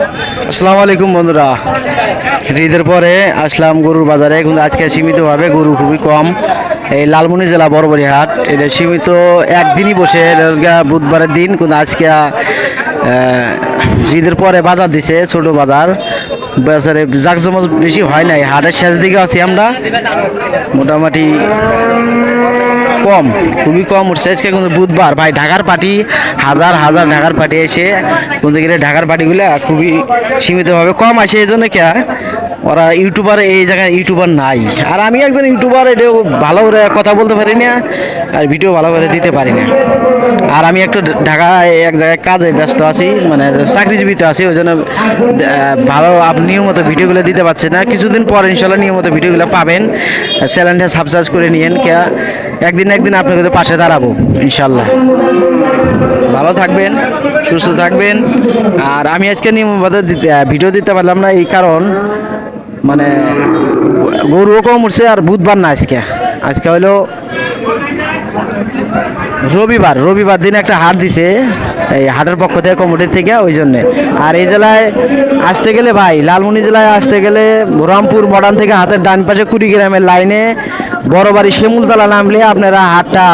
আসসালামু আলাইকুম বন্ধুরা। ঈদের পরে আসলাম গরুর বাজারে। কিন্তু আজকে সীমিতভাবে গরু খুবই কম। এই লালমনি জেলা বড়বড়ি হাট এটা সীমিত একদিনই বসে বুধবারের দিন। কিন্তু আজকে ঈদের পরে বাজার দিছে, ছোট বাজার। বাজারে জাকজমক বেশি হয় নাই। হাটের শেষ দিকে আছি আমরা। মোটামুটি কম, খুবই কম উঠছে। আজকে কিন্তু বুধবার। ভাই, ঢাকার পার্টি, হাজার হাজার ঢাকার পার্টি এসে কিন্তু গেলে ঢাকার পার্টিগুলো খুবই সীমিতভাবে কম আসে, এই জন্য কে ওরা ইউটিউবার, এই জায়গায় ইউটিউবার নাই। আর আমি একজন ইউটিউবার, এটাও ভালো করে কথা বলতে পারি না, আর ভিডিও ভালো করে দিতে পারি না। আর আমি একটু ঢাকায় এক জায়গায় কাজে ব্যস্ত আছি মানে চাকরিজীবিত আছি, ওই জন্য ভালো আপনি নিয়মিত ভিডিওগুলো দিতে পারছি না। কিছুদিন পর ইনশাল্লাহ নিয়মিত ভিডিওগুলো পাবেন। চ্যানেলটা সাবস্ক্রাইব করে নিয়েন, কে একদিন একদিন আপনাদের পাশে দাঁড়াবো, ইনশাল্লাহ। ভালো থাকবেন, সুস্থ থাকবেন। আর আমি আজকে নিয়মিত ভিডিও দিতে পারলাম না, এই কারণ মানে গরুও কম উঠছে আর বুধবার না আজকে। আজকে হলো রবিবার রবিবার দিন একটা হাট দিছে। এই হাটের পক্ষ থেকে কমিটির থেকে ওই জন্যে। আর এই জেলায় আসতে গেলে ভাই, লালমনি জেলায় আসতে গেলে রামপুর মডার্ন থেকে হাতের ডান পাশে কুড়িগ্রামের লাইনে বড় বাড়ি শিমুলতলা নামলে আপনারা হাটটা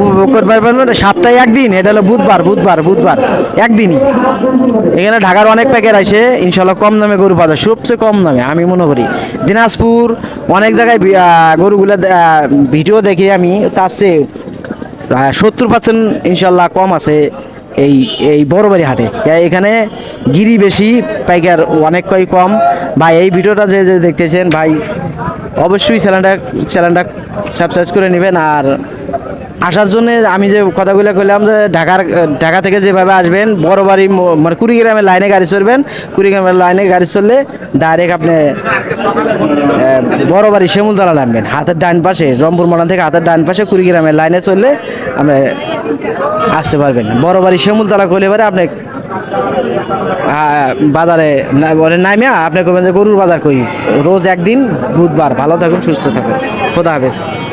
উপভোগ করতে পারবেন। না। সপ্তাহে একদিন, এটা হলো বুধবার বুধবার বুধবার, একদিনই। এখানে ঢাকার অনেক প্যাকেট আছে ইনশাল্লাহ কম দামে গরু পাওয়া যায়, সবচেয়ে কম দামে, আমি মনে করি। দিনাজপুর, অনেক জায়গায় গরুগুলো ভিডিও দেখি আমি, তার চেয়ে সত্তর পার্সেন্ট ইনশাল্লাহ কম আছে। এই এই বড়বাড়ি হাটে। এখানে গিরি বেশি, পাইকার অনেক কম। ভাই, এই ভিডিওটা যে যে দেখতেছেন, ভাই অবশ্যই চ্যানেলটা চ্যানেলটা সাবস্ক্রাইব করে নেবেন আর আসার জন্য আমি যে কথাগুলো কইলাম যে ঢাকার, ঢাকা থেকে যেভাবে আসবেন, বড় বাড়ি মানে কুড়িগ্রামের লাইনে গাড়ি চলবেন, কুড়িগ্রামের লাইনে গাড়ি চললে ডাইরেক্ট আপনি বড় বাড়ি শিমুলতলা নামবেন। হাতের ডান পাশে, রংপুর মডান থেকে হাতের ডান পাশে কুড়িগ্রামের লাইনে চললে আপনি আসতে পারবেন। বড় বাড়ি শিমুলতলা করলে এবারে আপনি বাজারে না- বলে নামিয়া আপনি কবেন যে গরুর বাজার কই? রোজ একদিন, বুধবার। ভালো থাকুন, সুস্থ থাকুন। খোদা হাফেজ।